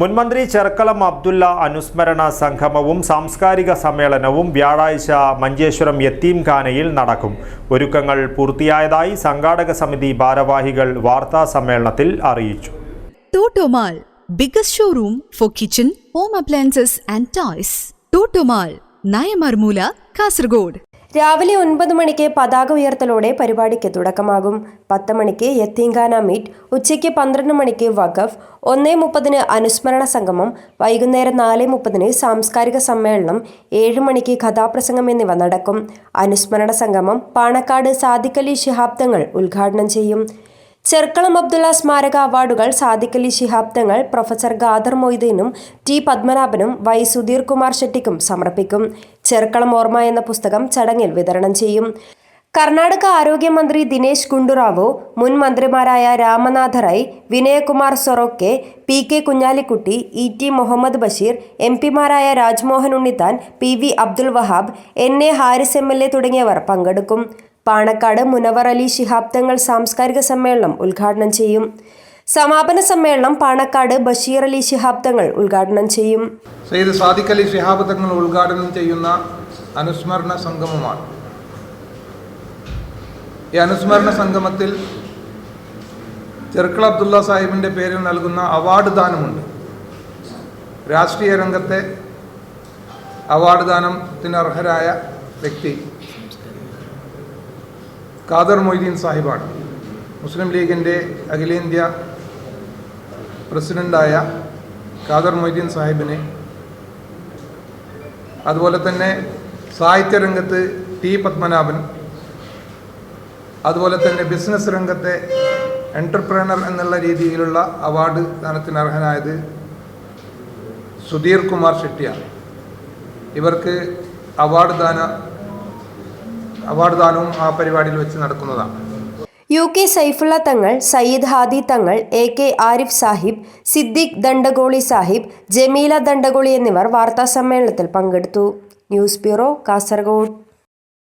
മുൻമന്ത്രി ചെറുക്കളം അബ്ദുള്ള അനുസ്മരണ സംഗമവും സാംസ്കാരിക സമ്മേളനവും വ്യാഴാഴ്ച മഞ്ചേശ്വരം യത്തീംഖാനയിൽ നടക്കും. ഒരുക്കങ്ങൾ പൂർത്തിയായതായി സംഘാടക സമിതി ഭാരവാഹികൾ വാർത്താ സമ്മേളനത്തിൽ അറിയിച്ചു. Toto Mall biggest showroom for kitchen home appliances and toys. Toto Mall Nayamarmoola Kasargod. രാവിലെ ഒൻപത് മണിക്ക് പതാക ഉയർത്തലോടെ പരിപാടിക്ക് തുടക്കമാകും. പത്ത് മണിക്ക് യത്തീങ്കാന മീറ്റ് ഉച്ചയ്ക്ക് പന്ത്രണ്ട് മണിക്ക് വഖഫ് ഒന്നേ മുപ്പതിന് അനുസ്മരണ സംഗമം വൈകുന്നേരം നാല് മുപ്പതിന് സാംസ്കാരിക സമ്മേളനം ഏഴ് മണിക്ക് കഥാപ്രസംഗം എന്നിവ നടക്കും. അനുസ്മരണ സംഗമം പാണക്കാട് സാദിഖലി ശിഹാബ്ദങ്ങൾ ഉദ്ഘാടനം ചെയ്യും. ചെർക്കളം അബ്ദുള്ള സ്മാരക അവാർഡുകൾ സാദിഖലി ശിഹാബ് തങ്ങൾ പ്രൊഫസർ ഖാദർ മൊയ്തീനും ടി പത്മനാഭനും വൈ സുധീർ കുമാർ ഷെട്ടിക്കും സമർപ്പിക്കും. ചെർക്കളം ഓർമ്മ എന്ന പുസ്തകം ചടങ്ങിൽ വിതരണം ചെയ്യും. കർണാടക ആരോഗ്യമന്ത്രി ദിനേശ് ഗുണ്ടുറാവു മുൻ മന്ത്രിമാരായ Ramanatha Rai Vinayakumar Sorake P K Kunhalikutty E T Muhammad Basheer M പിമാരായ Rajmohan Unnithan P V Abdul Wahab N A Haris M L A തുടങ്ങിയവർ പങ്കെടുക്കും. പാണക്കാട് മുനവർ അലി ശിഹാബ് തങ്ങൾ സാംസ്കാരിക സമ്മേളനം ഉദ്ഘാടനം ചെയ്യും. സമാപന സമ്മേളനം പാണക്കാട് ബഷീർ അലി ശിഹാബ് തങ്ങൾ ഉദ്ഘാടനം ചെയ്യും. സയ്യിദ് സാദിഖ് അലി ശിഹാബ് തങ്ങൾ ഉദ്ഘാടനം ചെയ്യുന്ന അനുസ്മരണ സംഗമമാണ്. ഈ അനുസ്മരണ സംഗമത്തിൽ ചെറുക്കള അബ്ദുള്ള സാഹിബിന്റെ പേരിൽ നൽകുന്ന അവാർഡ് ദാനമുണ്ട്. രാഷ്ട്രീയ രംഗത്തെ അവാർഡ് ദാനത്തിന് അർഹരായ വ്യക്തി ഖാദർ മൊയ്തീൻ സാഹിബാണ്. മുസ്ലിം ലീഗിന്റെ അഖിലേന്ത്യാ പ്രസിഡന്റായ ഖാദർ മൊയ്തീൻ സാഹിബിനെ അതുപോലെ തന്നെ സാഹിത്യരംഗത്ത് ടി പത്മനാഭൻ അതുപോലെ തന്നെ ബിസിനസ് രംഗത്തെ എന്റർപ്രണർ എന്നുള്ള രീതിയിലുള്ള അവാർഡ് ദാനത്തിന് അർഹനായത് സുധീർ കുമാർ ഷെട്ടിയാണ്. ഇവർക്ക് അവാർഡ് ദാന അവാർഡ് ദാനവും ആ പരിപാടിയിൽ വെച്ച് നടക്കുന്നതാണ്. U K Saifullah Thangal Sayyid Hadi Thangal A K Arif Sahib Siddique Dandagoli Sahib Jameela Dandagoli എന്നിവർ വാർത്താ സമ്മേളനത്തിൽ പങ്കെടുത്തു. News bureau Kasaragod.